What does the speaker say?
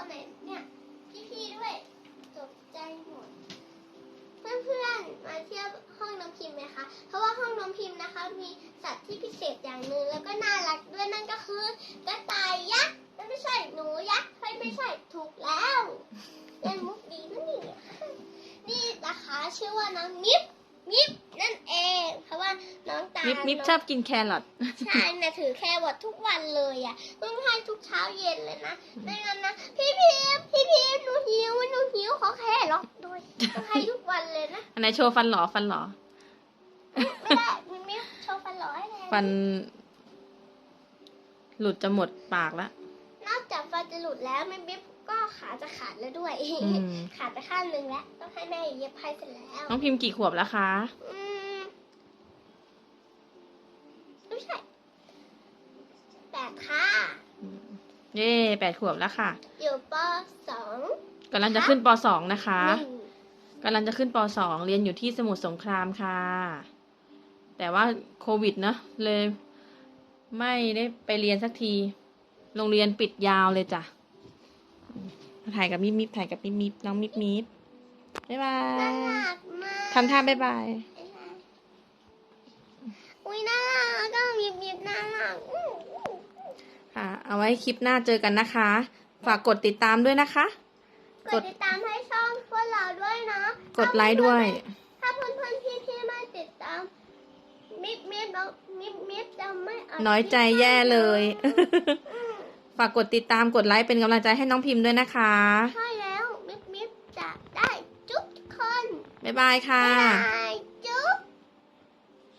อนไหนเนี่ยพี่ๆด้วยตกใจหมดเพื่อนๆมาเที่ยวห้องน้องพิมพ์ไหมคะ เพราะว่าห้องน้องพิมพ์นะคะ มีสัตว์ที่พิเศษอย่างหนึ่งแล้วก็น่ารักด้วยนั่นก็คือกระต่ายยักษ์ไม่ใช่หนูยักษ์ไม่ไม่ใช่ถูกแล้วเล่นมุกดีนะนี่นี่นะคะ ชื่อว่าน้องมิฟมิฟนั่นเอง เพราะว่าน้องตา มิบมิบน้งชอบกินแครอทใช่นะถือแครอททุกวันเลยอะต้องให้ทุกเช้าเย็นเลยนะไม่งั้นนะพี่พิมพ์พี่พิมพ์หนูหิวหนูหิวขอแครอทด้วยต้องให้ทุกวันเลยนะอันไหนโชว์ฟันหลอฟันหลอไม่ได้มันไม่โชว์ฟันหล่อให้แล้วฟัน หลุดจะหมดปากแล้วนอกจากฟันจะหลุดแล้วแม่บิ๊บก็ขาจะขาดแล้วด้วยอืมขาดไปข้างหนึ่งแล้วต้องให้แม่เย็บให้เสร็จแล้วน้องพิมพ์กี่ขวบแล้วคะ อืมไม่ใช่แปดค่ะ เย่แปดขวบแล้วค่ะ อยู่ปสองกำลังจะขึ้นปสองนะคะหนึ่งกำลังจะขึ้นปสองเรียนอยู่ที่สมุทรสงครามค่ะ แต่ว่าโควิดเนอะเลย ไม่ได้ไปเรียนสักที โรงเรียนปิดยาวเลยจ้ะมาถ่ายกับมิบมิบถ่ายกับมิบมิบน้องมิบมิบบ๊ายบาน่ายรักมากทำท่าบ๊ายบาย อุ้ยน่ารักก็มีบีบน่ารักอื้ออื้อ ค่ะ เอาไว้คลิปหน้าเจอกันนะคะ ฝากกดติดตามด้วยนะคะกดติดตามให้ช่องพวกเราด้วยนะกดไลค์ด้วย ถ้าเพื่อนเพื่อนพี่พี่ๆไม่ติดตาม มิบมิบแล้วมิบมิบจะไม่ดน้อยใจแย่เลยอืมฝากกดติดตามกดไลค์เป็นกำลังใจให้น้องพิมพ์ด้วยนะคะ ใช่แล้วมิบมิบจะได้จุ๊บทุกคนบ๊ายบายค่ะ บ๊ายบาย